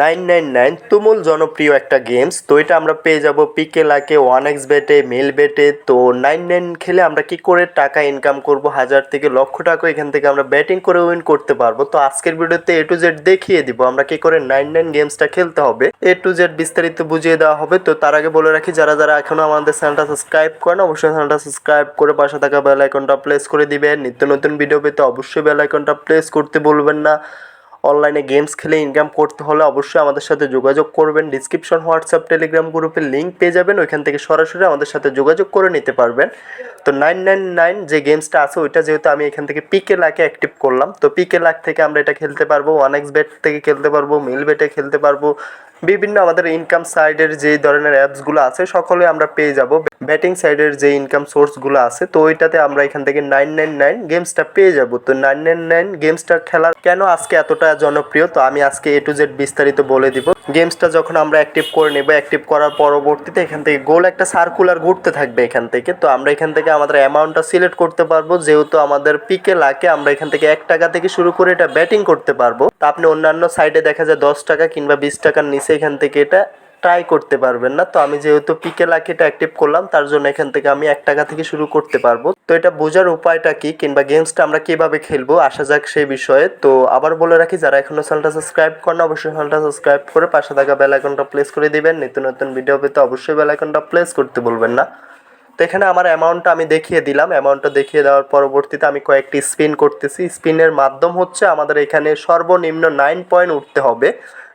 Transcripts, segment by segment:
Nine nine nine তুমুল জনপ্রিয় একটা গেমস তো এটা আমরা পেয়ে যাব পিকে লাকে ওয়ান এক্স বেটে মেল বেটে তো নাইন নাইন খেলে আমরা কি করে টাকা ইনকাম করব? হাজার থেকে লক্ষ টাকা এখান থেকে আমরা ব্যাটিং করে উইন করতে পারব। তো আজকের ভিডিওতে এ টু জেড দেখিয়ে দিব, আমরা কি করে নাইন নাইন গেমসটা খেলতে হবে। এ টু জেড বিস্তারিত বুঝিয়ে দেওয়া হবে। তো তার আগে বলে রাখি, যারা যারা এখনও আমাদের চ্যানেলটা সাবস্ক্রাইব করেন, অবশ্যই চ্যানেলটা সাবস্ক্রাইব করে পাশে থাকা বেল আইকনটা প্লেস করে দিবেন। নিত্য নতুন ভিডিও পেতে অবশ্যই বেল আইকনটা প্লেস করতে বলবেন না। অনলাইনে গেমস খেলে ইনকাম করতে হলে অবশ্যই আমাদের সাথে যোগাযোগ করবেন। ডিসক্রিপশন হোয়াটসঅ্যাপ, টেলিগ্রাম গ্রুপের লিঙ্ক পেয়ে যাবেন। ওইখান থেকে সরাসরি আমাদের সাথে যোগাযোগ করে নিতে পারবেন। তো নাইন নাইন নাইন যে গেমসটা আছে, ওইটা যেহেতু আমি এখান থেকে পিকে লাকে অ্যাক্টিভ করলাম। তো পিকে লাক থেকে আমরা এটা খেলতে পারব ওয়ান এক্স বেট থেকে খেলতে পারব মিল বেটে খেলতে পারব। বিভিন্ন আমাদের ইনকাম সাইডের যে ধরনের অ্যাপসগুলো আছে, সকলে আমরা পেয়ে যাব। ব্যাটিং সাইডের যে ইনকাম সোর্সগুলো আছে, তো ওইটাতে আমরা এখান থেকে নাইন নাইন নাইন গেমসটা পেয়ে যাব। তো নাইন নাইন নাইন গেমসটা খেলার কেন আজকে এতটা জনপ্রিয়? তো আমি আজকে এ টু জেড বিস্তারিত বলে দিব। গেমসটা যখন আমরা অ্যাক্টিভ করে নেব অ্যাক্টিভ করার পরবর্তীতে এখান থেকে গোল একটা সার্কুলার ঘুরতে থাকবে এখান থেকে। তো আমরা এখান থেকে আমাদের অ্যামাউন্টটা সিলেক্ট করতে পারব। যেহেতু আমাদের পিকে লাকে আমরা এখান থেকে এক টাকা থেকে শুরু করে এটা ব্যাটিং করতে পারব। তা আপনি অন্যান্য সাইডে দেখা যায় দশ টাকা কিংবা বিশ টাকার নিচে এখান থেকে এটা ট্রাই করতে পারবেন না। তো আমি যেহেতু পিকে লাকে এটা অ্যাক্টিভ করলাম, তার জন্য এখান থেকে আমি এক টাকা থেকে শুরু করতে পারব। তো এটা বোঝার উপায়টা কি? কিংবা গেমসটা আমরা কীভাবে খেলব? আসা যাক সেই বিষয়ে। তো আবার বলে রাখি, যারা এখনও চ্যানেলটা সাবস্ক্রাইব করেন অবশ্যই চ্যানেলটা সাবস্ক্রাইব করে পাশে থাকা বেল আইকনটা প্লেস করে দিবেন। নিত্য নতুন ভিডিও পেতে অবশ্যই বেল আইকনটা প্লেস করতে বলবেন না। তো এখানে আমার অ্যামাউন্টটা আমি দেখিয়ে দিলাম। অ্যামাউন্টটা দেখিয়ে দেওয়ার পরবর্তীতে আমি কয়েকটি স্পিন করতেছি। স্পিনের মাধ্যম হচ্ছে আমাদের এখানে সর্বনিম্ন নাইন পয়েন্ট উঠতে হবে।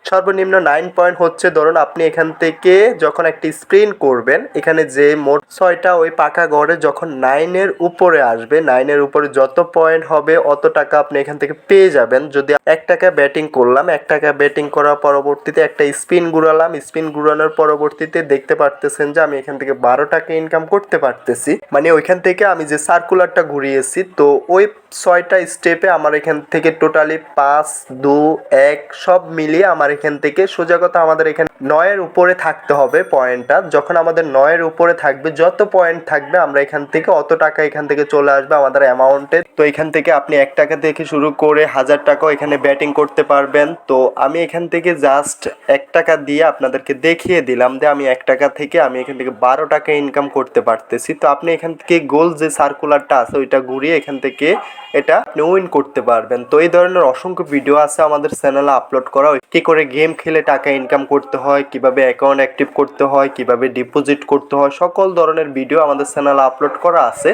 সর্বনিম্ন নাইন পয়েন্ট হচ্ছে, ধরুন আপনি এখান থেকে যখন একটি স্প্রিন করবেন, এখানে যে মোট ছয়টা ওই পাকা গড়ে যখন নাইনের উপরে আসবে নাইনের উপরে যত পয়েন্ট হবে, অত টাকা আপনি এখান থেকে পেয়ে যাবেন। যদি এক টাকা ব্যাটিং করলাম, এক টাকা ব্যাটিং করার পরবর্তীতে একটা স্পিন ঘুরালাম স্পিন ঘুরানোর পরবর্তীতে দেখতে পারতেছেন যে আমি এখান থেকে বারো টাকা ইনকাম করতে পারতেছি। মানে ওইখান থেকে আমি যে সার্কুলারটা ঘুরিয়েছি, তো ওই ছয়টা স্টেপে আমার এখান থেকে টোটালি পাঁচ, দু, এক, সব মিলিয়ে আমার এখান থেকে সোজা কথা আমাদের এখানে নয়ের উপরে থাকতে হবে পয়েন্টটা। যখন আমাদের নয়ের উপরে থাকবে, যত পয়েন্ট থাকবে, আমরা এখান থেকে অত টাকা এখান থেকে চলে আসবে আমাদের অ্যামাউন্টে। তো এখান থেকে আপনি এক টাকা থেকে শুরু করে হাজার টাকাও এখানে ব্যাটিং করতে পারবেন। তো আমি এখান থেকে জাস্ট এক টাকা দিয়ে আপনাদেরকে দেখিয়ে দিলাম যে আমি এক টাকা থেকে আমি এখান থেকে বারো টাকা ইনকাম করতে পারতেছি। তো আপনি এখান থেকে গোল যে সার্কুলারটা আছে, ওইটা ঘুরিয়ে এখান থেকে এটা আপনি উইন করতে পারবেন। তো এই ধরনের অসংখ্য ভিডিও আছে আমাদের চ্যানেলে আপলোড করা। কি করে গেম খেলে টাকা ইনকাম করতে হয় কীভাবে অ্যাকাউন্ট অ্যাক্টিভ করতে হয়, কীভাবে ডিপোজিট করতে হয়, সকল ধরনের ভিডিও আমাদের চ্যানেলে আপলোড করা আছে।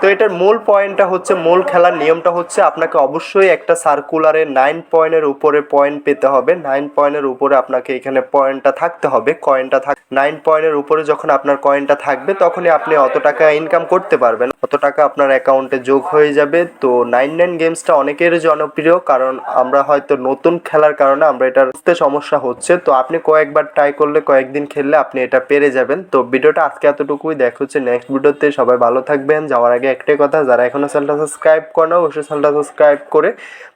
তো এটার মূল পয়েন্টটা হচ্ছে, মূল খেলার নিয়মটা হচ্ছে, আপনাকে অবশ্যই একটা সার্কুলারে নাইন পয়েন্টের উপরে পয়েন্ট পেতে হবে। নাইন পয়েন্টের উপরে আপনাকে এখানে পয়েন্টটা থাকতে হবে কয়েনটা থাক নাইন পয়েন্টের উপরে যখন আপনার কয়েনটা থাকবে, তখনই আপনি অত টাকা ইনকাম করতে পারবেন। অত টাকা আপনার অ্যাকাউন্টে যোগ হয়ে যাবে। তো নাইন নাইন গেমসটা অনেকের জনপ্রিয়, কারণ আমরা হয়তো নতুন খেলার কারণে আমরা এটার সমস্যা হচ্ছে। তো আপনি কয়েকবার ট্রাই করলে কয়েকদিন খেললে আপনি এটা পেরে যাবেন। তো ভিডিওটা আজকে এতটুকুই। দেখা হচ্ছে নেক্সট ভিডিওতে। সবাই ভালো থাকবেন। যাওয়ার আগে একটাই কথা, যারা এখনও চ্যানেলটা সাবস্ক্রাইব করে অবশ্যই চ্যানেলটা সাবস্ক্রাইব করে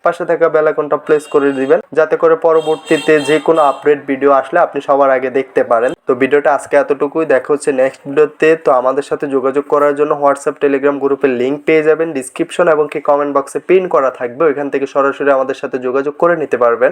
পাশে থাকা বেল আইকনটা প্লেস করে দিবেন। যাতে করে পরবর্তীতে যে কোনো আপডেট ভিডিও আসলে আপনি সবার আগে দেখতে পারেন। তো ভিডিওটা আজকে এতটুকুই। দেখা হচ্ছে নেক্সট ভিডিওতে। তো আমাদের সাথে যোগাযোগ করার জন্য হোয়াটসঅ্যাপ, টেলিগ্রাম গ্রুপের লিঙ্ক পেয়ে যাবেন। ডিসক্রিপশন এবং কি কমেন্ট বক্সে পিন করা থাকবে। ওইখান থেকে সরাসরি আমাদের সাথে যোগাযোগ করে নিতে পারবেন।